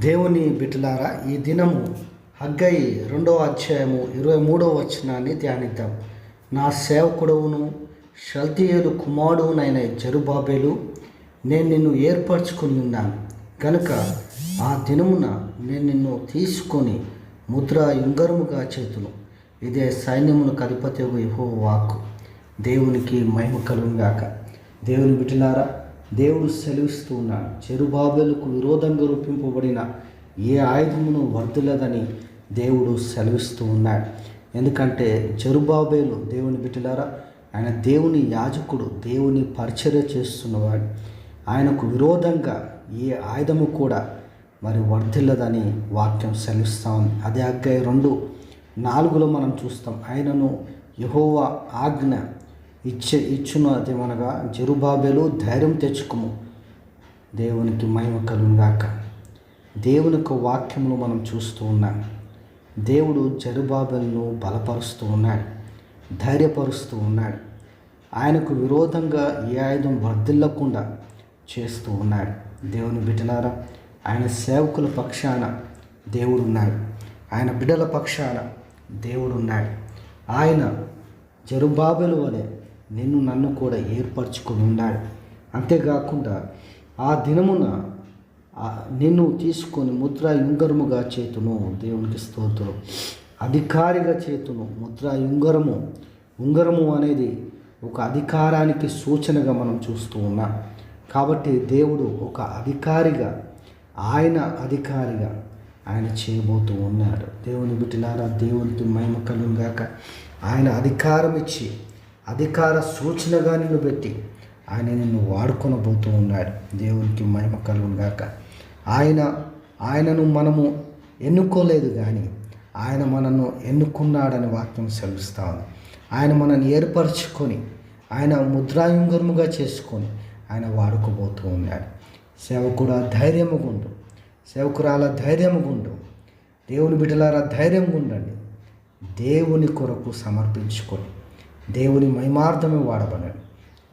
దేవుని బిడ్డలారా ఈ దినము హగ్గై రెండవ అధ్యాయము ఇరవై మూడవ వచనాన్ని ధ్యానిద్దాం. నా సేవకుడవును షల్తీయులు కుమారుడునైన జరుబాబేలు నేను నిన్ను ఏర్పరచుకుని ఉన్నాను. కనుక ఆ దినమున నేను నిన్ను తీసుకొని ముద్ర యుంగరముగా చేతును. ఇదే సైన్యమును అధిపతి యహో వాక్కు. దేవునికి మహిమ కలుగుగాక దేవుని బిడ్డలారా దేవుడు సెలవిస్తూ ఉన్నాడు. చెరుబాబేలకు విరోధంగా రూపింపబడిన ఏ ఆయుధమును వర్ధులదని దేవుడు సెలవిస్తూ ఉన్నాడు. ఎందుకంటే చెరుబాబేలు దేవుని బిడ్డలారా ఆయన దేవుని యాజకుడు దేవుని పరిచర్య చేస్తున్నవాడు. ఆయనకు విరోధంగా ఏ ఆయుధము కూడా మరి వర్ధిల్లదని వాక్యం సెలవిస్తూ ఉంది. అదే అగ్గాయి రెండు నాలుగులో మనం చూస్తాం. ఆయనను యహోవా ఆజ్ఞ ఇచ్చే ఇచ్చునది మనగా జరుబాబేలు ధైర్యం తెచ్చుకుము. దేవునికి మహిమ కలుగాక దేవుని యొక్క వాక్యమును మనం చూస్తూ ఉన్నాం. దేవుడు జరుబాబెలను బలపరుస్తూ ఉన్నాడు. ధైర్యపరుస్తూ ఉన్నాడు. ఆయనకు విరోధంగా ఏ ఆయుధం వర్ధిల్లకుండా చేస్తూ ఉన్నాడు. దేవుని బిడ్డలారా ఆయన సేవకుల పక్షాన దేవుడు ఉన్నాడు ఆయన బిడ్డల పక్షాన దేవుడు ఉన్నాడు ఆయన జరుబాబెలు వలె నిన్ను నన్ను కూడా ఏర్పరచుకొని ఉన్నాడు అంతేకాకుండా ఆ దినమున నిన్ను తీసుకొని ముద్ర యుంగరముగా చేతును దేవునికి స్తోత్రం. అధికారిగా చేతును ముద్ర యుంగరము ఉంగరము అనేది ఒక అధికారానికి సూచనగా మనం చూస్తూ ఉన్నాం. కాబట్టి దేవుడు ఒక అధికారిగా ఆయన అధికారిగా ఆయన చేయబోతూ ఉన్నాడు. దేవుని బిడ్డలారా దేవునికి మహిమ కలుగాక ఆయన అధికారం ఇచ్చి అధికార సూచనగా నిన్ను పెట్టి ఆయన నిన్ను వాడుకొనబోతూ ఉన్నాడు. దేవునికి మహిమ కలుగాక ఆయన ఆయనను మనము ఎన్నుకోలేదు కానీ ఆయన మనను ఎన్నుకున్నాడని వాక్యం సెలవిస్తా ఉంది. ఆయన మనల్ని ఏర్పరచుకొని ఆయన ముద్రాయుంగరముగా చేసుకొని ఆయన వాడుకోబోతూ ఉన్నాడు. సేవకుడు ధైర్యముగుండు సేవకురాల ధైర్యముగుండు దేవుని బిడ్డలారా ధైర్యంగా ఉండండి దేవుని కొరకు సమర్పించుకొని. దేవుని మహిమార్థమే వాడబడాలి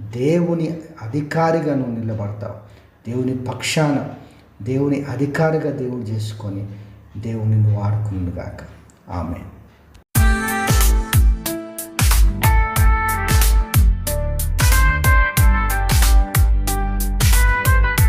దేవుని అధికారిగా నువ్వు నిలబడతావు. దేవుని పక్షాన దేవుని అధికారిగా దేవుడు చేసుకొని దేవుని వాడుకునుగాక ఆమె